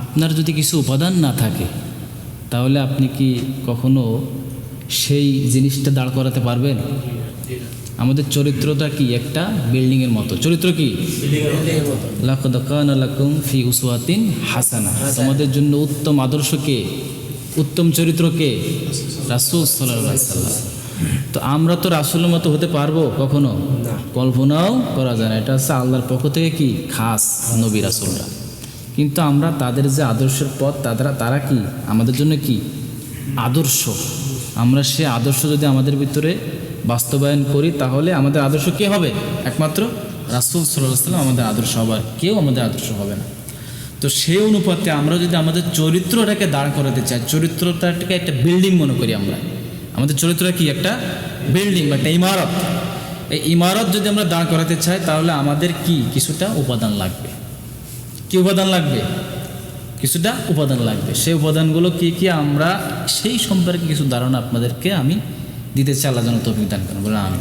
আপনার যদি কিছু উপাদান না থাকে তাহলে আপনি কি কখনো সেই জিনিসটা দাঁড় করাতে পারবেন? আমাদের চরিত্রটা কি একটা বিল্ডিংয়ের মতো? চরিত্র কি? লাকুম ফি উসওয়াতিন হাসানা। তোমাদের জন্য উত্তম আদর্শকে উত্তম চরিত্রকে রাসূল সাল্লাল্লাহু তো আমরা তো রাসুলের মতো হতে পারব কখনো? কল্পনাও করা যায় না। এটা হচ্ছে আল্লাহর পক্ষ থেকে কি? খাস নবী রাসূলরা। কিন্তু আমরা তাদের যে আদর্শের পথ, তারা তারা কি? আমাদের জন্য কি? আদর্শ। আমরা সে আদর্শ যদি আমাদের ভিতরে বাস্তবায়ন করি, তাহলে আমাদের আদর্শ কে হবে? একমাত্র রাসুল সাল্লাহ সাল্লাম আমাদের আদর্শ হবার কেউ আমাদের আদর্শ হবে না। তো সেই অনুপাতে আমরা যদি আমাদের চরিত্রটাকে দাঁড় করাতে চাই, চরিত্রটাকে একটা বিল্ডিং মনে করি আমরা। আমাদের চরিত্রটা কি? একটা বিল্ডিং বা একটা ইমারত। এই ইমারত যদি আমরা দাঁড় করাতে চাই, তাহলে আমাদের কি? কিছুটা উপাদান লাগবে। কি উপাদান লাগবে? কিছুটা উপাদান লাগবে। সেই উপাদানগুলো কি কি আমরা সেই সম্পর্কে কিছু ধারণা আপনাদেরকে আমি দিতে চাই আল্লাহ যেন তৌফিক দান করেন। বলে আমি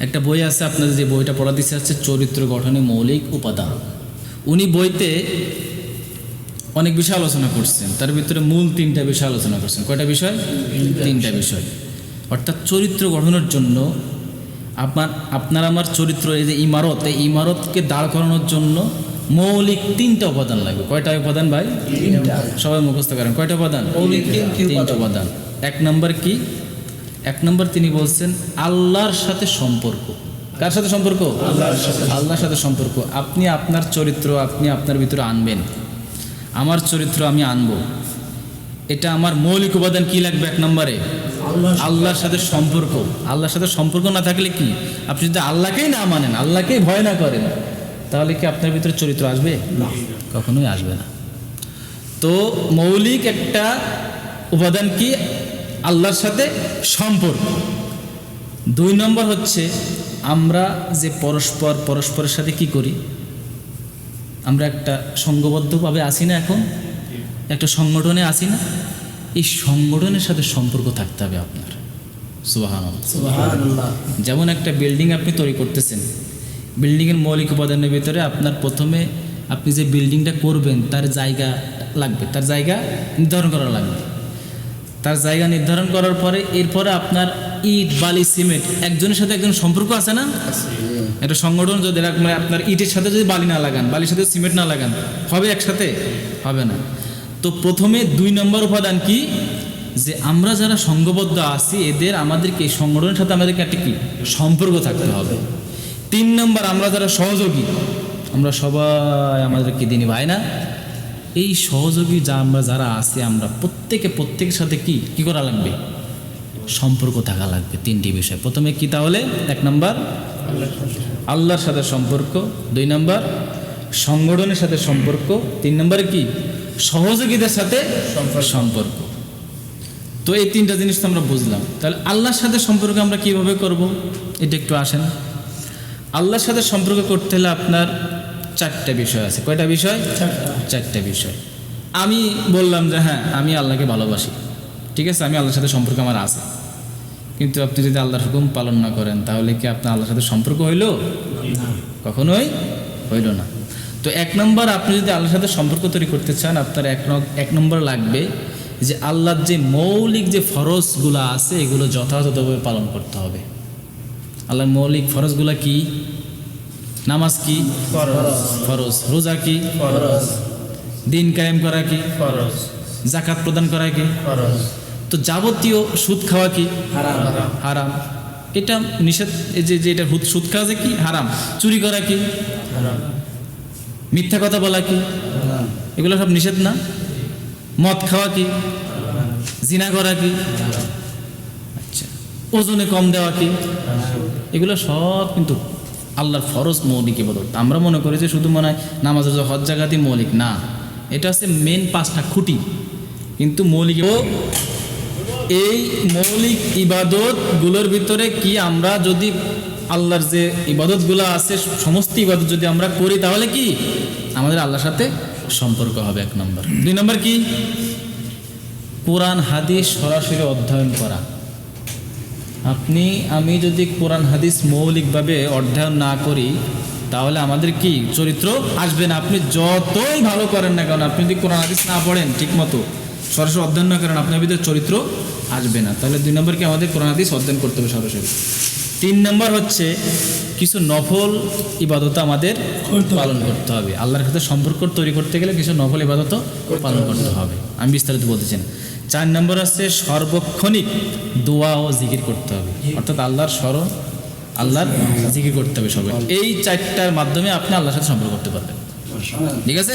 একটা বই আছে আপনাদের যে বইটা পড়া দিচ্ছে হচ্ছে চরিত্র গঠনে মৌলিক উপাদান। উনি বইতে অনেক বিষয় আলোচনা করছেন। তার ভিতরে মূল তিনটা বিষয় আলোচনা করছেন। কয়টা বিষয়? তিনটা বিষয়। অর্থাৎ চরিত্র গঠনের জন্য আপনার আপনার আমার চরিত্র এই যে ইমারত এই ইমারতকে দাঁড় করানোর জন্য মৌলিক তিনটা উপাদান লাগবে। কয়টা উপাদান ভাই? সবাই মুখস্থ করেন। কয়টা উপাদান? মৌলিক তিনটি উপাদান। এক নম্বর কি? এক নম্বর তিনি বলছেন আল্লাহর সাথে সম্পর্ক। কার সাথে সম্পর্ক? আল্লাহর সাথে। আল্লাহর সাথে সম্পর্ক। আপনি আপনার চরিত্র আপনি আপনার ভিতরে আনবেন। আমার চরিত্র আমি আনব। এটা আমার মৌলিক উপাদান কি লাগবে এক নম্বরে? আল্লাহর আল্লাহর সাথে সম্পর্ক। আল্লাহর সাথে সম্পর্ক না থাকলে কি? আপনি যদি আল্লাহকেই না মানেন আল্লাহকেই ভয় না করেন। তাহলে কি আপনার ভিতরে চরিত্র আসবে? না কখনোই আসবে না। তো মৌলিক একটা উপাদান কি? আল্লাহর সাথে সম্পর্ক। দুই নম্বর হচ্ছে আমরা যে পরস্পর পরস্পরের সাথে কি করি? আমরা একটা সংঘবদ্ধভাবে আসি না এখন? একটা সংগঠনে আসি না? এই সংগঠনের সাথে সম্পর্ক থাকতে হবে আপনার। সুবহানাল্লাহ। যেমন একটা বিল্ডিং আপনি তৈরি করতেছেন বিল্ডিংয়ের মৌলিক উপাদানের ভিতরে আপনার প্রথমে আপনি যে বিল্ডিংটা করবেন তার জায়গা লাগবে। তার জায়গা নির্ধারণ করা লাগবে। তার জায়গা নির্ধারণ করার পরে এরপরে আপনার ইট বালি সিমেন্ট একজনের সাথে একজন সম্পর্ক আছে না? একটা সংগঠন যদি মানে আপনার ইটের সাথে যদি বালি না লাগান বালির সাথে সিমেন্ট না লাগান হবে একসাথে? হবে না। তো প্রথমে দুই নম্বর উপাদান কি? যে আমরা যারা সংঘবদ্ধ আছি এদের আমাদেরকে সংগঠনের সাথে আমাদেরকে একটা কি? সম্পর্ক থাকতে হবে। তিন নম্বর, আমরা যারা সহযোগী, আমরা সবাই আমাদেরকে দিনী ভাই না? এই সহযোগী যা আমরা যারা আছি, আমরা প্রত্যেকে, প্রত্যেকের সাথে কি কি করা লাগবে? সম্পর্ক থাকা লাগবে, তিনটি বিষয়। প্রথমে কি তাহলে? এক নম্বর, আল্লাহর সাথে সম্পর্ক। দুই নম্বর, সংগঠনের সাথে সম্পর্ক। তিন নম্বরে কি? সহযোগীদের সাথে সম্পর্ক। তো এই তিনটা জিনিস তো আমরা বুঝলাম। তাহলে আল্লাহর সাথে সম্পর্ক আমরা কীভাবে করব? এটা একটু আসেন। আল্লাহর সাথে সম্পর্ক করতে হলে আপনার চারটা বিষয় আছে। কয়টা বিষয়? চারটা। বিষয়। আমি বললাম যে হ্যাঁ আমি আল্লাহকে ভালোবাসি। ঠিক আছে আমি আল্লাহর সাথে সম্পর্ক আমার আছে। কিন্তু আপনি যদি আল্লাহর হুকুম পালন না করেন তাহলে কি আপনার আল্লাহর সাথে সম্পর্ক হইল? কখনোই হইল না। তো এক নম্বর আপনি যদি আল্লাহর সাথে সম্পর্ক তৈরি করতে চান আপনার এক ন- এক নম্বর লাগবে যে আল্লাহর যে মৌলিক যে ফরজগুলো আছে এগুলো যথাযথভাবে পালন করতে হবে। আল্লাহর মৌলিক ফরজগুলো কি? নামাজ কি? ফরজ। ফরজ। রোজা কি? ফরজ। দিন কায়েম করা কি? ফরজ। জাকাত প্রদান করা কি? ফরজ। তো যাবতীয় সুদ খাওয়া কি? হারাম। হারাম। এটা নিষেধ এই যে যে এটা হুদ- সুদ খাওয়া যে কি? হারাম। চুরি করা কি? হারাম। মিথ্যা কথা বলা কি? এগুলো সব নিষেধ না? মদ খাওয়া কি? জিনা করা কি? ওজনে কম দেওয়া কি? এগুলো সব কিন্তু আল্লাহর ফরজ মৌলিক ইবাদত। আমরা মনে করি যে শুধু মনে হয় নামাজ হজ জাগাতি মৌলিক, না। এটা হচ্ছে মেন পাঁচটা খুঁটি। কিন্তু মৌলিক এই মৌলিক ইবাদতগুলোর ভিতরে কি আমরা যদি আল্লাহর যে ইবাদতগুলো আছে, সমস্ত ইবাদত যদি আমরা করি, তাহলে কি? আমাদের আল্লাহর সাথে সম্পর্ক হবে এক নম্বর। দুই নম্বর কি? কোরআন, হাদিস সরাসরি অধ্যয়ন করা। আপনি আমি যদি কোরআন হাদিস মৌলিকভাবে অধ্যয়ন না করি তাহলে আমাদের কি চরিত্র আসবে না? আপনি যতই ভালো করেন না কারণ আপনি যদি কোরআন হাদিস না পড়েন ঠিক মতো সরাসরি অধ্যয়ন না করেন আপনার ভিতরে চরিত্র আসবে না। তাহলে দুই নম্বর কি আমাদের কোরআন হাদিস অধ্যয়ন করতে হবে সরাসরি। তিন নম্বর হচ্ছে কিছু নফল ইবাদত আমাদের পালন করতে হবে। আল্লাহর সাথে সম্পর্ক তৈরি করতে গেলে কিছু নফল ইবাদত পালন করতে হবে। আমি বিস্তারিত বলতেছি না। চার নম্বর আছে সর্বক্ষণিক দোয়া ও জিকির করতে হবে। অর্থাৎ আল্লাহর স্মরণ, আল্লাহর জিকির করতে হবে সবাই এই চারটার মাধ্যমে আপনি আল্লাহর সাথে সম্পর্ক করতে পারবেন। ঠিক আছে?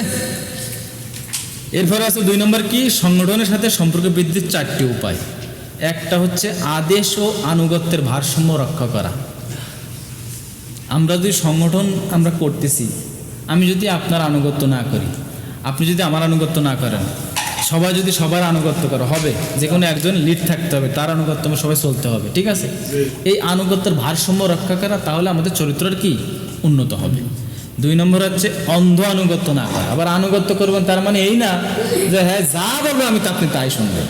এরপরে আছে দুই নম্বর কি? সংগঠনের সাথে সম্পর্ক বৃদ্ধির চারটি উপায়। একটা হচ্ছে আদেশ ও আনুগত্যের ভারসাম্য রক্ষা করা। আমরা যদি সংগঠন আমরা করতেছি, আমি যদি আপনার আনুগত্য না করি, আপনি যদি আমার আনুগত্য না করেন সবাই যদি সবার আনুগত্য করে, হবে। যে কোনো একজন লিড থাকতে হবে, তার আনুগত্য সবাই চলতে হবে, ঠিক আছে? এই আনুগত্যের ভারসাম্য রক্ষা করা, তাহলে আমাদের চরিত্রের কি? উন্নত হবে। দুই নম্বর হচ্ছে অন্ধ আনুগত্য না করা। আবার আনুগত্য করবেন তার মানে এই না যে হ্যাঁ যা বলব আমি তা আপনি তাই শুনবেন।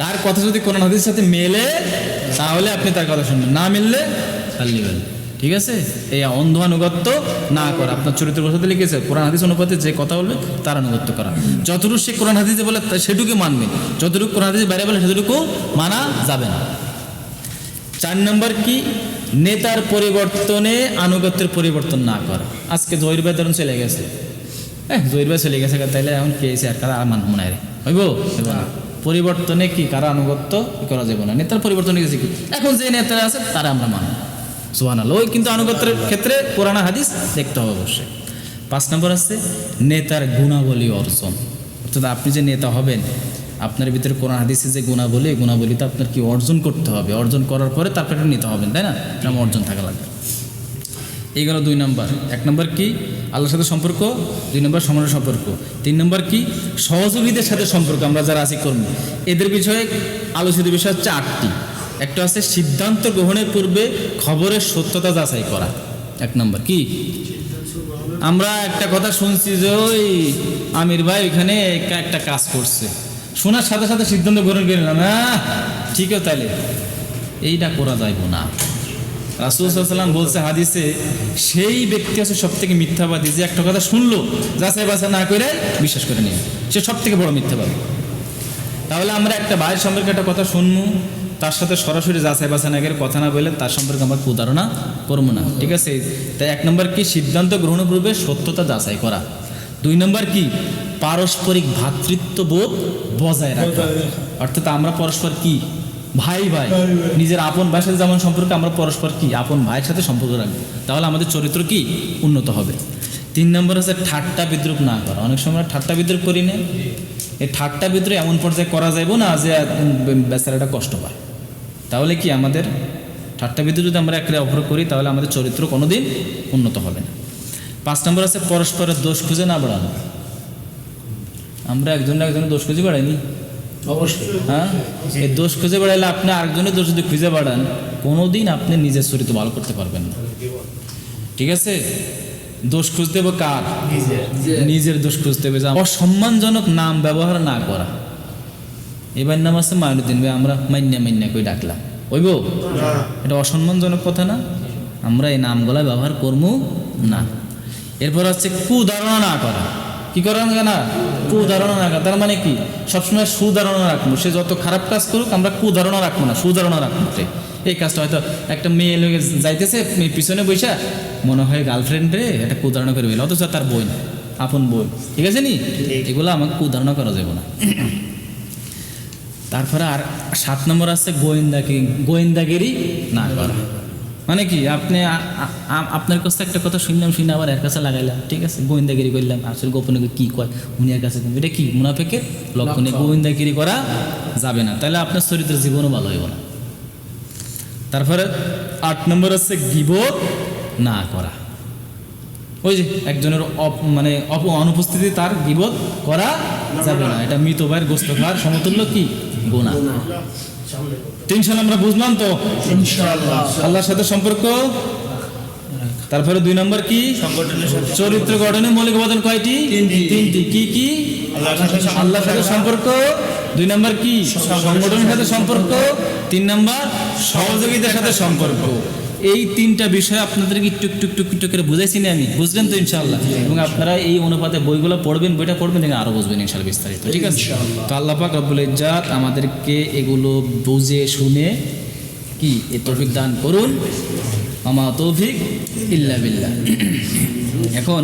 তার কথা যদি কোরআন হাদিসের সাথে মেলে, তাহলে আপনি তার কথা শুনবেন। না মিললে পাল্লি ঠিক আছে? এই অন্ধ আনুগত্য না করা। আপনার চরিত্র বসাতে লিখেছে, কোরআন, হাদিস অনুপাতে যে কথা বলবে, তার আনুগত্য করা। যতটুকু সে কোরআন, হাদিসে বলে সেটুকু মানবে। যতটুকু কোরআন, হাদিসে বাইরে বলে, সেটুকু মানা যাবে না। চার নম্বর কি? নেতার পরিবর্তনে আনুগত্যের পরিবর্তন না করা। আজকে জহির ভাই ধরুন চলে গেছে। হ্যাঁ জহির ভাই চলে গেছে তাইলে এখন কে এসে আর কারা মান মনে হয় হইব? পরিবর্তনে কি কারা আনুগত্য করা যাবে না। নেতার পরিবর্তনে গেছে কি? এখন যে নেতারা আছে, তারা আমরা মানব। সোহান আল্লাহ ওই কিন্তু আনুগত্যের ক্ষেত্রে পুরানা হাদিস দেখতে হবে অবশ্যই। পাঁচ নম্বর আছে, নেতার গুণাবলী অর্জন। অর্থাৎ আপনি যে নেতা হবেন, আপনার ভিতরে কোরআন হাদিসে যে গুণাবলী, এই গুণাবলীটা আপনার কি অর্জন করতে হবে? অর্জন করার পরে তারপরে নেতা হবেন, তাই না? এরকম অর্জন থাকা লাগবে। এই গেল দুই নম্বর। এক নম্বর কি? আল্লাহর সাথে সম্পর্ক। দুই নম্বর সমানের সম্পর্ক। তিন নম্বর কি? সহযোগীদের সাথে সম্পর্ক। আমরা যারা আছি কর্মী, এদের বিষয়ে আলোচিত বিষয় হচ্ছে আটটি। একটা আছে সিদ্ধান্ত গ্রহণের পূর্বে খবরের সত্যতা যাচাই করা। এক নম্বর, কি? আমরা একটা কথা শুনছি যে ওই আমির ভাই ওইখানে একটা- কাজ করছে। শোনার সাথে সাথে সিদ্ধান্ত গ্রহণ করে নিলাম হ্যাঁ ঠিক আছে তাহলে এইটা করা যাইব না। রাসুল সাল্লাম বলছে হাদিসে, সেই ব্যক্তি আছে সব থেকে মিথ্যাবাদী, যে একটা কথা শুনলো, যাচাই বাছাই না করে বিশ্বাস করে নিয়ে সে সব থেকে বড় মিথ্যাবাদী। তাহলে আমরা একটা ভাইয়ের সম্পর্কে একটা কথা শুনব। তার সাথে সরাসরি যাচাই করে কথা না বলে তার সম্পর্কে আমরা কুধারণা করব না, ঠিক আছে? তাই এক নম্বর কি? সিদ্ধান্ত গ্রহণের পূর্বে সত্যতা যাচাই করা। দুই নম্বর কি? পারস্পরিক ভ্রাতৃত্ববোধ বজায় রাখা। অর্থাৎ আমরা পরস্পর কি? ভাই ভাই। নিজের আপন ভাইয়ের সাথে যেমন সম্পর্ক, আমরা পরস্পর কি? আপন ভাইয়ের সাথে সম্পর্ক রাখব। তাহলে আমাদের চরিত্র কি? উন্নত হবে। তিন নম্বর হচ্ছে ঠাট্টা বিদ্রুপ না করা। অনেক সময় ঠাট্টা বিদ্রুপ করি না। এই ঠাট্টা বিদ্রুপ এমন পর্যায়ে করা যাইব না যে বেচারাটা কষ্ট পায়। তাহলে কি আমাদের ঠাট্টা বিদ্রুপ যদি আমরা একে অপর করি তাহলে আমাদের চরিত্র কোনোদিন উন্নত হবে না। পাঁচ নম্বর আছে পরস্পরের দোষ খুঁজে না বাড়ানো। আমরা একজন একজনের দোষ খুঁজে বেড়াইনি? অবশ্যই। হ্যাঁ? এই দোষ খুঁজে বেড়াইলে আপনি আরেকজনের দোষ যদি খুঁজে বেড়ান কোনোদিন আপনি নিজের চরিত্র ভালো করতে পারবেন না। ঠিক আছে? দোষ খুঁজতে হবে কার? নিজের দোষ খুঁজতে হবে যে অসম্মানজনক নাম ব্যবহার না করা। এবার নাম আছে মাইনুদ্দিন ভাই আমরা মান্যা মান্যা করে ডাকলাম। ওইব? এটা অসম্মানজনক কথা না? আমরা এই নামগুলা ব্যবহার করব না। এরপর হচ্ছে কুধারণা না করা। কি করা না কুধারণা না করা তার মানে কি? সবসময় সুধারণা রাখব সে যত খারাপ কাজ করুক আমরা কুধারণা রাখব না সুধারণা রাখব সে। এই কাজটা হয়তো একটা মেয়ে লোকে যাইতেছে পিছনে বৈশা মনে হয় গার্লফ্রেন্ড রে একটা কুধারণা করে ফেলে অথচ তার বই না আপন বই। ঠিক আছে নি? এগুলো আমাকে কুধারণা করা যাবে না। তারপরে আর সাত নম্বর আছে গোয়েন্দাকে গোয়েন্দাগিরি না করা। মানে কি আপনি আপনার কাছে একটা কথা শুনলাম শুনে আবার এর কাছে লাগাইলাম। ঠিক আছে গোয়েন্দাগিরি করলাম। আসলে গোপনে কি কয় উনি এর কাছে এটা কি মুনাফেকের লক্ষণে? গোয়েন্দাগিরি করা যাবে না। তাহলে আপনার চরিত্রের জীবনও ভালো হইব না। তারপরে আট নম্বর আছে গিবোধ না করা। ওই যে একজনের অপ মানে অপ অনুপস্থিতি তার গিবোধ করা যাবে না। এটা মৃত ভাইয়ের গোস্ত খাওয়ার সমতুল্য কি? গোনা তিনশাল আমরা বুঝলাম তো? আল্লাহর সাথে সম্পর্ক? তারপরে দুই নম্বর কি? চরিত্র গঠনে মৌলিক উপাদান কয়টি? তিনটি। কি কি? আল্লাহর সাথে সম্পর্ক। আল্লাহর সাথে সম্পর্ক। দুই নম্বর কি? সংগঠনের সাথে সম্পর্ক। তিন নম্বর সহযোগিতার সাথে সম্পর্ক। এই তিনটা বিষয় আপনাদেরকে টুক টুক একটু টুক করে বুঝাইছি না আমি। বুঝলেন তো ইনশাল্লাহ এবং আপনারা এই অনুপাতে বইগুলো পড়বেন বইটা পড়বেন দেখে আরও বুঝবেন ইনশাল্লাহ বিস্তারিত ঠিক আছে? তো আল্লাহ পাক রব্বুল ইজাত আমাদেরকে এগুলো বুঝে শুনে কি? এ তৌফিক দান করুন। আমা তৌফিক ইল্লা বিল্লাহ। এখন